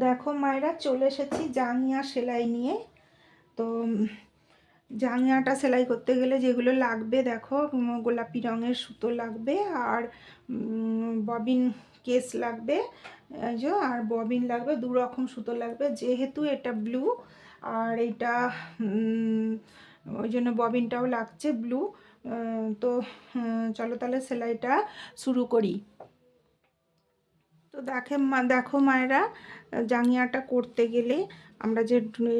দেখো মায়েরা, চলে এসেছি জাঙ্গিয়া সেলাই নিয়ে। তো জাঙ্গিয়াটা সেলাই করতে গেলে যেগুলো লাগবে, দেখো গোলাপি রঙের সুতো লাগবে আর ববিন কেস লাগবে যে, আর ববিন লাগবে, দু রকম সুতো লাগবে। যেহেতু এটা ব্লু, আর এটা ওই জন্য ববিনটাও লাগছে ব্লু তো চলো তাহলে সেলাইটা শুরু করি। তো দেখে দেখো মায়েরা, জাঙ্গিয়াটা করতে গেলে আমরা যে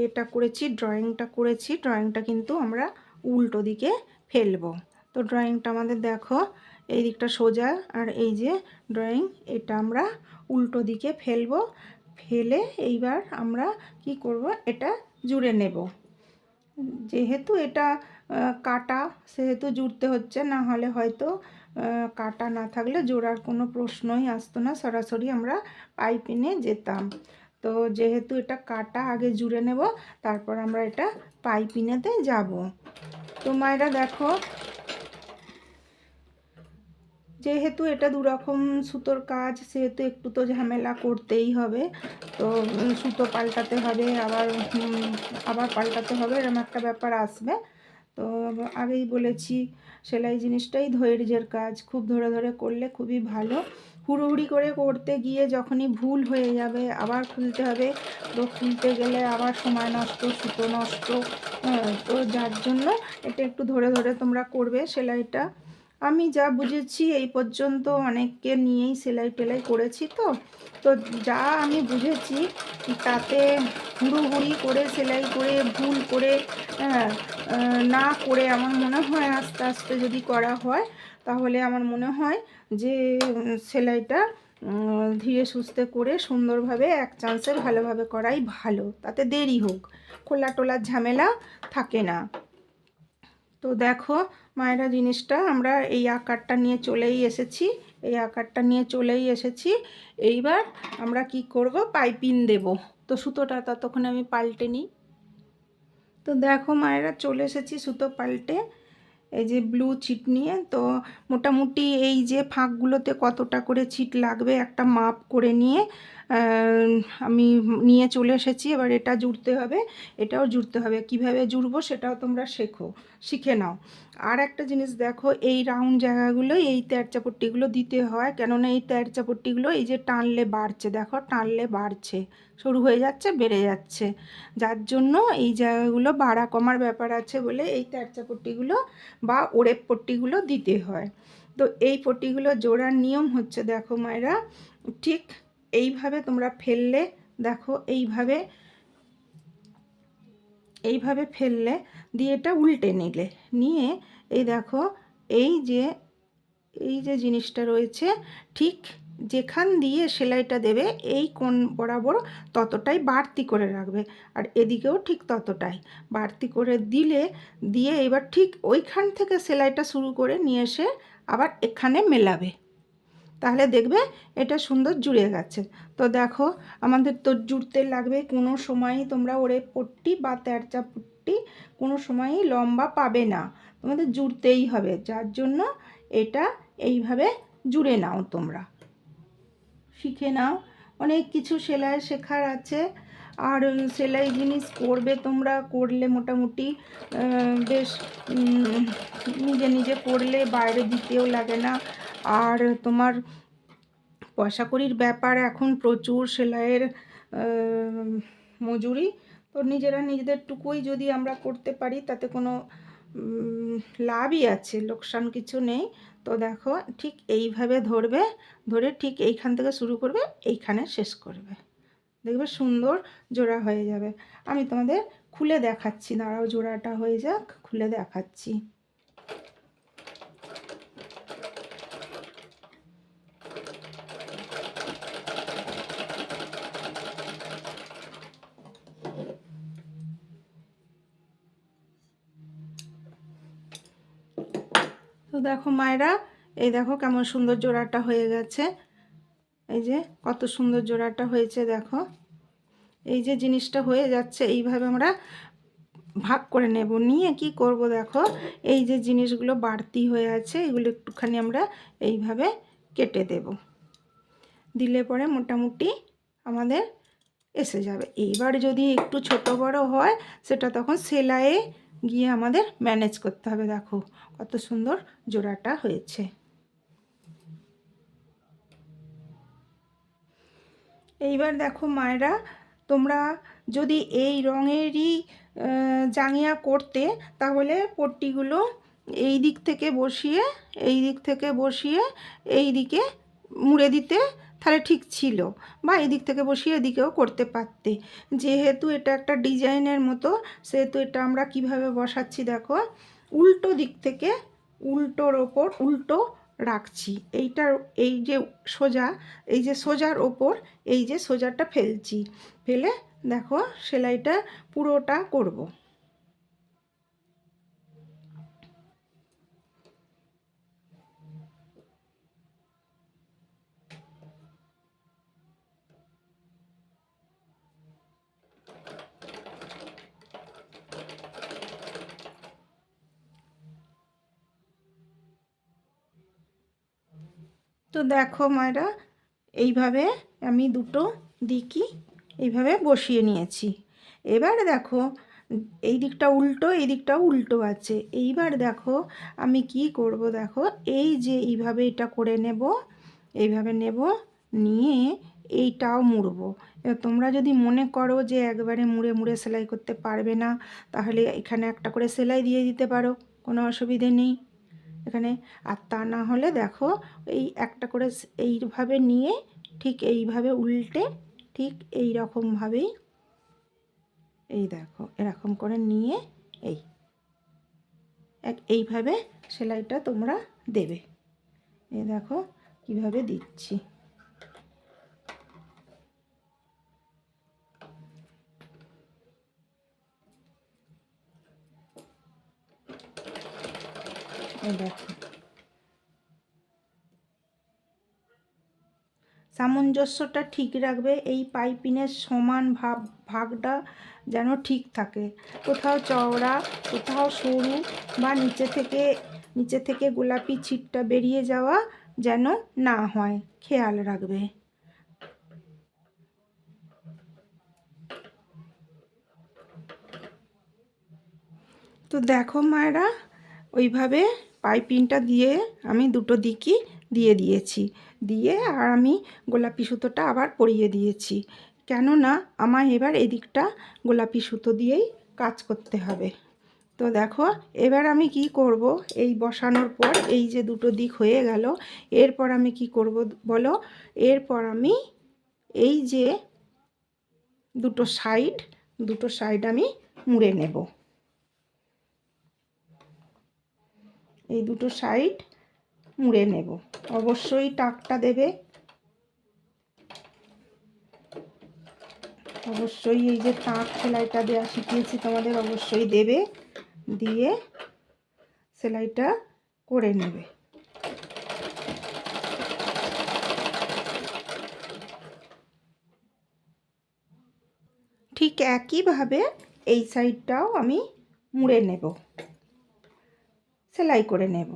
এটা করেছি, ড্রয়িংটা করেছি, ড্রয়িংটা কিন্তু আমরা উল্টো দিকে ফেলব। তো ড্রয়িংটা আমাদের দেখো, এই দিকটা সোজা আর এই যে ড্রয়িং, এটা আমরা উল্টো দিকে ফেলব। ফেলে এইবার আমরা কি করব, এটা জুড়ে নেব। যেহেতু এটা কাটা, সেহেতু জুড়তে হচ্ছে, না হলে হয়তো কাটা না থাকলে জোড়ার কোনো প্রশ্নই আসতো না। সরাসরি আমরা পাইপিনে যেতাম। তো যেহেতু এটা কাটা, আগে জুড়ে নেব, তারপর আমরা এটা পাইপিনেতে যাব। তো মায়েরা দেখো, যেহেতু এটা দুরকম সুতোর কাজ, সেহেতু একটু তো ঝামেলা করতেই হবে। তো সুতো পাল্টাতে হবে, আবার আবার পাল্টাতে হবে এরকম একটা ব্যাপার আসবে। তো আগেই বলেছি সেলাই জিনিসটাই ধৈর্যের কাজ। খুব ধরে ধরে করলে খুবই ভালো। হুড়ুহুড়ি করে করতে গিয়ে যখনই ভুল হয়ে যাবে আবার খুলতে হবে। তো খুলতে গেলে আবার সময় নষ্ট সুতো নষ্ট হ্যাঁ, তো যার জন্য এটা একটু ধরে ধরে তোমরা করবে সেলাইটা। আমি যা বুঝেছি এই পর্যন্ত অনেককে নিয়েই সেলাই টেলাই করেছি তো। তো যা আমি বুঝেছি তাতে হুড়োহুড়ি করে সেলাই করে ভুল করে হ্যাঁ, না করে আমার মনে হয় আস্তে আস্তে যদি করা হয় তাহলে আমার মনে হয় যে সেলাইটা ধীরে সুস্থে করে সুন্দরভাবে এক চান্সে ভালোভাবে করাই ভালো। তাতে দেরি হোক খোলা টোলার ঝামেলা থাকে না। তো দেখো মায়েরা জিনিসটা আমরা এই আকারটা নিয়ে চলেই এসেছি, এই আকারটা নিয়ে চলেই এসেছি। এইবার আমরা কি করব? পাইপিন দেব। তো সুতোটা ততক্ষণ আমি পাল্টে নিই। তো দেখো মায়েরা চলে এসেছি সুতো পাল্টে। এই যে ব্লু ছিট নিয়ে। তো মোটামুটি এই যে ফাঁকগুলোতে কতটা করে ছিট লাগবে একটা মাপ করে নিয়ে আমি নিয়ে চলে এসেছি, এবার এটা জুড়তে হবে, এটাও জুড়তে হবে। কীভাবে জুড়বো সেটাও তোমরা শেখো, শিখে নাও। আর একটা জিনিস দেখো, এই রাউন্ড জায়গাগুলো, এই তেরচাপট্টিগুলো দিতে হয়, কেননা এই তেরচাপট্টিগুলো এই যে টানলে বাড়ছে, দেখো টানলে বাড়ছে, শুরু হয়ে যাচ্ছে, বেড়ে যাচ্ছে। যার জন্য এই জায়গাগুলো বাড়া কমার ব্যাপার আছে বলে এই তেরচাপট্টিগুলো বা ওরেপ পট্টিগুলো দিতে হয়। তো এই পট্টিগুলো জোড়ার নিয়ম হচ্ছে, দেখো মায়েরা, ঠিক এইভাবে তোমরা ফেললে, দেখো এইভাবে এইভাবে ফেললে দিয়ে এটা উল্টে নিলে। নিয়ে এই দেখো, এই যে এই যে জিনিসটা রয়েছে, ঠিক যেখান দিয়ে সেলাইটা দেবে, এই কোণ বরাবর ততটাই বাড়তি করে রাখবে। আর এদিকেও ঠিক ততটাই বাড়তি করে দিলে, দিয়ে এবার ঠিক ওইখান থেকে সেলাইটা শুরু করে নিয়ে এসে আবার এখানে মেলাবে। তাহলে দেখবে এটা সুন্দর জুড়ে গেছে। তো দেখো, আমাদের তো জুড়তে লাগবে, কোনো সময়ই তোমরা ওরে পট্টি বা তেরচা পট্টি কোনো সময়ই লম্বা পাবে না। তোমাদের জুড়তেই হবে, যার জন্য এটা এইভাবে জুড়ে নাও তোমরা। শিখে নাও, অনেক কিছু সেলাই শেখার আছে, আর সেলাই জিনিস করবে তোমরা, করলে মোটামুটি বেশ নিজে নিজে করলে বাইরে দিতেও লাগে না। আর তোমার পয়সা কড়ির ব্যাপার এখন প্রচুর সেলাইয়ের মজুরি। তো নিজেরা নিজেদের টুকুই যদি আমরা করতে পারি, তাতে কোনো লাভই আছে, লোকসান কিছু নেই। তো দেখো, ঠিক এইভাবে ধরবে, ধরে ঠিক এইখান থেকে শুরু করবে, এইখানে শেষ করবে। দেখবে সুন্দর জোড়া হয়ে যাবে। আমি তোমাদের খুলে দেখাচ্ছি। দাঁড়াও, জোড়াটা হয়ে যাক, খুলে দেখাচ্ছি তো দেখো মায়েরা, এই দেখো কেমন সুন্দর জোড়াটা হয়ে গেছে। এই যে কত সুন্দর জোড়াটা হয়েছে দেখো। এই যে জিনিসটা হয়ে যাচ্ছে, এইভাবে আমরা ভাগ করে নেব। নিয়ে কি করব দেখো, এই যে জিনিসগুলো বাড়তি হয়ে আছে, এগুলো একটুখানি আমরা এইভাবে কেটে দেব। দিলে পরে মোটামুটি আমাদের এসে যাবে। এইবার যদি একটু ছোট বড় হয়, সেটা তখন সেলাইয়ে গিয়ে আমাদের ম্যানেজ করতে হবে দেখো কত সুন্দর জোড়াটা হয়েছে। এইবার দেখো মায়েরা তোমরা যদি এই রঙেরই আহ, জাঙ্গিয়া করতে তাহলে পট্টিগুলো এই দিক থেকে বসিয়ে এই দিক থেকে বসিয়ে এই দিকে মুড়ে দিতে তাহলে ঠিক ছিল। বা এদিক থেকে বসিয়ে এদিকেও করতে পারতে। যেহেতু এটা একটা ডিজাইনের মতো, সেহেতু এটা আমরা কীভাবে বসাচ্ছি দেখো, উল্টো দিক থেকে উল্টোর ওপর উল্টো রাখছি। এইটার, এই যে সোজা, এই যে সোজার ওপর এই যে সোজাটা ফেলছি। ফেলে দেখো সেলাইটা পুরোটা করব। তো দেখো মায়েরা, এইভাবে আমি দুটো দিকই এইভাবে বসিয়ে নিয়েছি। এবার দেখো, এই দিকটা উল্টো, এই দিকটা উল্টো আছে। এইবার দেখো, আমি কি করব দেখো, এই যে এইভাবে এটা করে নেব, এইভাবে নেব, নিয়ে এইটাও মুড়বো। তোমরা যদি মনে করো যে একবারে মুড়ে মুড়ে সেলাই করতে পারবে না, তাহলে এখানে একটা করে সেলাই দিয়ে দিতে পারো, কোনো অসুবিধে নেই। এখানে আর তা না হলে দেখো এই একটা করে এইভাবে নিয়ে ঠিক এইভাবে উল্টে ঠিক এই রকমভাবেই এই দেখো এরকম করে নিয়ে এই এক এইভাবে সেলাইটা তোমরা দেবে। এই দেখো কীভাবে দিচ্ছি। এই সামঞ্জস্যটা ঠিক রাখবে, এই পাইপিনের সমান ভাব, ভাগটা যেন ঠিক থাকে। কোথাও চওড়া, কোথাও সরু বা নিচে থেকে নিচে থেকে গোলাপি ছিটটা বেরিয়ে যাওয়া যেন না হয়, খেয়াল রাখবে। তো দেখো মায়েরা, ওইভাবে পাইপিংটা দিয়ে আমি দুটো দিকই দিয়ে দিয়েছি। দিয়ে আর আমি গোলাপি সুতোটা আবার পরিয়ে দিয়েছি। কেননা আমার এবার এদিকটা গোলাপি সুতো দিয়েই কাজ করতে হবে। তো দেখো, এবার আমি কি করব? এই বসানোর পর এই যে দুটো দিক হয়ে গেল, এরপর আমি কি করব বলো? এরপর আমি এই যে দুটো সাইড দুটো সাইড আমি মুড়ে নেব। এই দুটো সাইড মুড়ে নেব। অবশ্যই টাকটা দেবে। অবশ্যই এই যে তাঁক সেলাইটা দেওয়া শিখিয়েছি তোমাদের, অবশ্যই দেবে। দিয়ে সেলাইটা করে নেবে। ঠিক একইভাবে এই সাইডটাও আমি মুড়ে নেব। সেলাই করে নেব।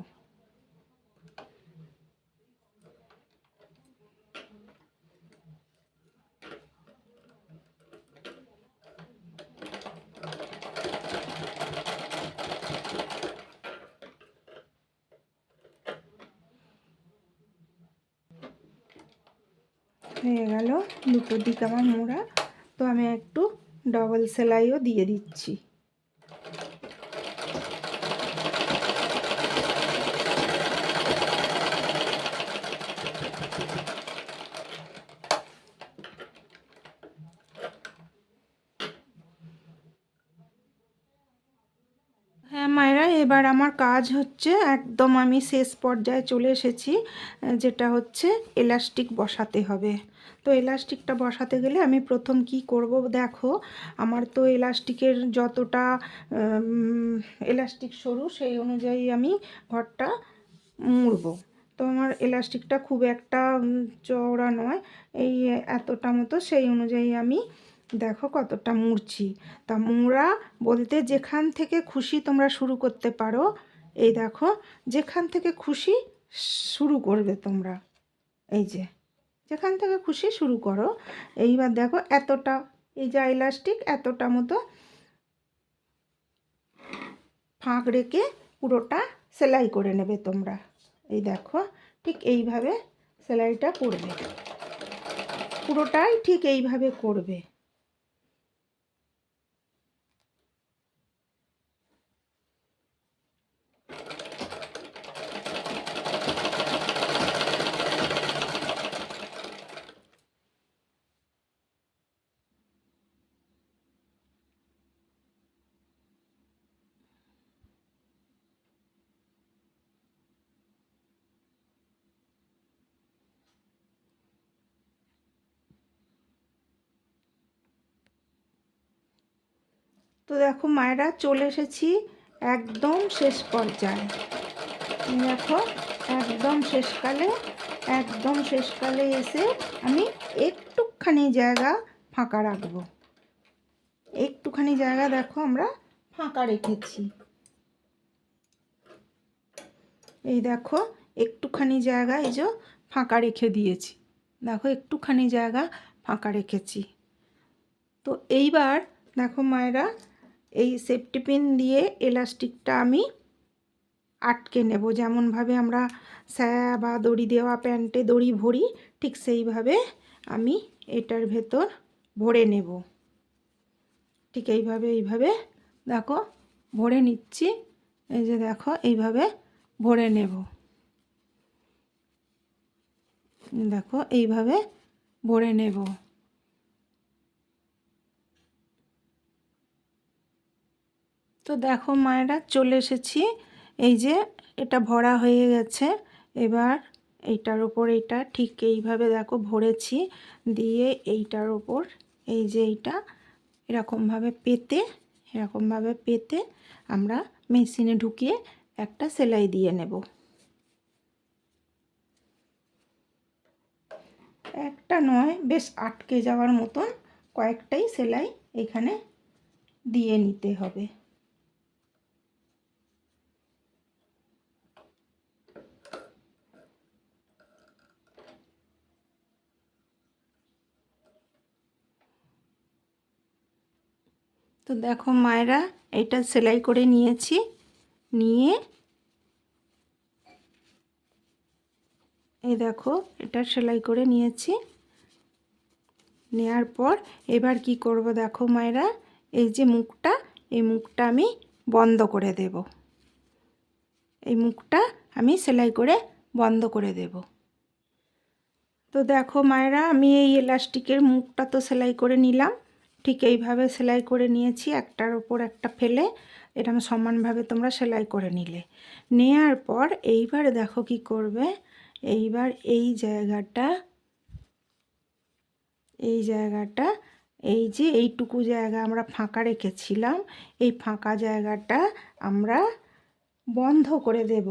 হয়ে গেল দুটো দিক আমার মোড়া। তো আমি একটু ডবল সেলাইও দিয়ে দিচ্ছি। হ্যাঁ মায়েরা, এবার আমার কাজ হচ্ছে একদম আমি শেষ পর্যায়ে চলে এসেছি, যেটা হচ্ছে এলাস্টিক বসাতে হবে। তো এলাস্টিকটা বসাতে গেলে আমি প্রথম কি করব দেখো, আমার তো এলাস্টিকের যতটা এলাস্টিক সরু সেই অনুযায়ী আমি ঘরটা মুড়বো। তো আমার এলাস্টিকটা খুব একটা চওড়া নয়, এই এতটা মতো সেই অনুযায়ী আমি দেখো কতটা মুড়ছি। তা মুড়া বলতে যেখান থেকে খুশি তোমরা শুরু করতে পারো, এই দেখো, যেখান থেকে খুশি শুরু করবে তোমরা, এই যে, যেখান থেকে খুশি শুরু করো। এইবার দেখো এতটা, এই যে ইলাস্টিক এতটা মতো ফাঁক রেখে পুরোটা সেলাই করে নেবে তোমরা। এই দেখো, ঠিক এইভাবে সেলাইটা করবে। পুরোটাই ঠিক এইভাবে করবে। তো দেখো মায়েরা চলে এসেছি একদম শেষ পর্যায়ে। দেখো একদম শেষকালে একদম শেষকালে এসে আমি একটুখানি জায়গা ফাঁকা রাখব। একটুখানি জায়গা দেখো আমরা ফাঁকা রেখেছি। এই দেখো একটুখানি জায়গা এই যে ফাঁকা রেখে দিয়েছি। দেখো একটুখানি জায়গা ফাঁকা রেখেছি। তো এইবার দেখো মায়েরা এই সেফটি পিন দিয়ে এলাস্টিকটা আমি আটকে নেব। যেমনভাবে আমরা স্যা বা দড়ি দেওয়া প্যান্টে দড়ি ভরি, ঠিক সেইভাবে আমি এটার ভেতর ভরে নেব। ঠিক এইভাবে এইভাবে দেখো, ভরে নিচ্ছি। এই যে দেখো, এইভাবে ভরে নেব। দেখো, এইভাবে ভরে নেব। তো দেখো মায়েরা চলে এসেছি। এই যে এটা ভরা হয়ে গেছে। এবার এইটার ওপর এইটা ঠিক এইভাবে দেখো ভরেছি। দিয়ে এইটার ওপর এই যে এইটা এরকমভাবে পেতে এরকমভাবে পেতে আমরা মেশিনে ঢুকিয়ে একটা সেলাই দিয়ে নেব। একটা নয়, বেশ আটকে যাওয়ার মতন কয়েকটাই সেলাই এখানে দিয়ে নিতে হবে। তো দেখো মায়েরা এটা সেলাই করে নিয়েছি। নিয়ে এই দেখো, এটা সেলাই করে নিয়েছি। নেয়ার পর এবার কি করব দেখো মায়েরা, এই যে মুখটা, এই মুখটা আমি বন্ধ করে দেব। এই মুখটা আমি সেলাই করে বন্ধ করে দেব। তো দেখো মায়েরা, আমি এই এলাস্টিকের মুখটা তো সেলাই করে নিলাম। ঠিক এইভাবে সেলাই করে নিয়েছি, একটার ওপর একটা ফেলে এরকম সমানভাবে তোমরা সেলাই করে নিলে। নেয়ার পর এইবার দেখো কি করবে, এইবার এই জায়গাটা এই জায়গাটা, এই যে এইটুকু জায়গা আমরা ফাঁকা রেখেছিলাম, এই ফাঁকা জায়গাটা আমরা বন্ধ করে দেব।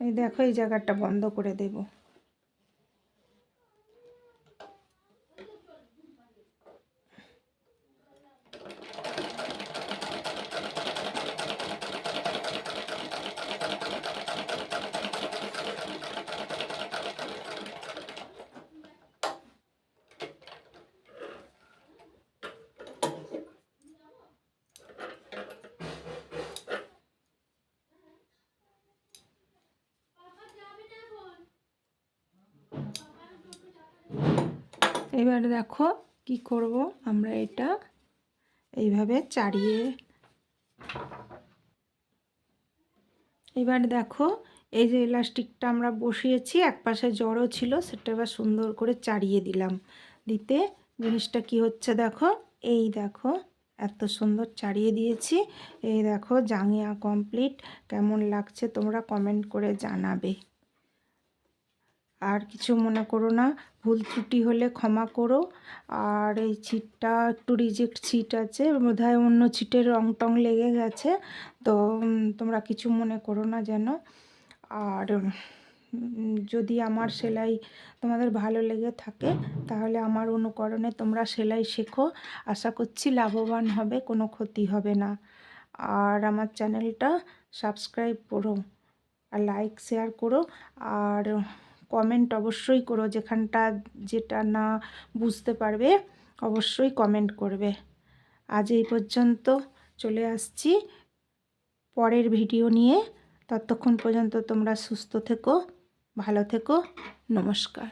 এই দেখো এই জায়গাটা বন্ধ করে দেব। এবার দেখো কি করব আমরা এটা এইভাবে চাড়িয়ে। এবার দেখো এই যে ইলাস্টিকটা আমরা বসিয়েছি, এক পাশে জড়ো ছিল, সেটা এবার সুন্দর করে চাড়িয়ে দিলাম। দিতে জিনিসটা কি হচ্ছে দেখো, এই দেখো এত সুন্দর চাড়িয়ে দিয়েছি। এই দেখো জাঙিয়া কমপ্লিট কেমন লাগছে তোমরা কমেন্ট করে জানাবে। আর কিছু মনে করো না, ভুল ত্রুটি হলে ক্ষমা করো। আর এই ছিটটা, একটু রিজেক্ট ছিট আছে, বোধহয় অন্য ছিটের রং টং লেগে গেছে। তো তোমরা কিছু মনে করো না যেন। আর যদি আমার সেলাই তোমাদের ভালো লেগে থাকে, তাহলে আমার অনুকরণে তোমরা সেলাই শেখো। আশা করছি লাভবান হবে, কোনো ক্ষতি হবে না। আর আমার চ্যানেলটা সাবস্ক্রাইব করো, আর লাইক শেয়ার করো। আর কমেন্ট অবশ্যই করো, যেখানটা যেটা না বুঝতে পারবে অবশ্যই কমেন্ট করবে। আজ এই পর্যন্ত চলে আসছি। পরের ভিডিও নিয়ে। ততক্ষণ পর্যন্ত তোমরা সুস্থ থেকো, ভালো থেকো, নমস্কার।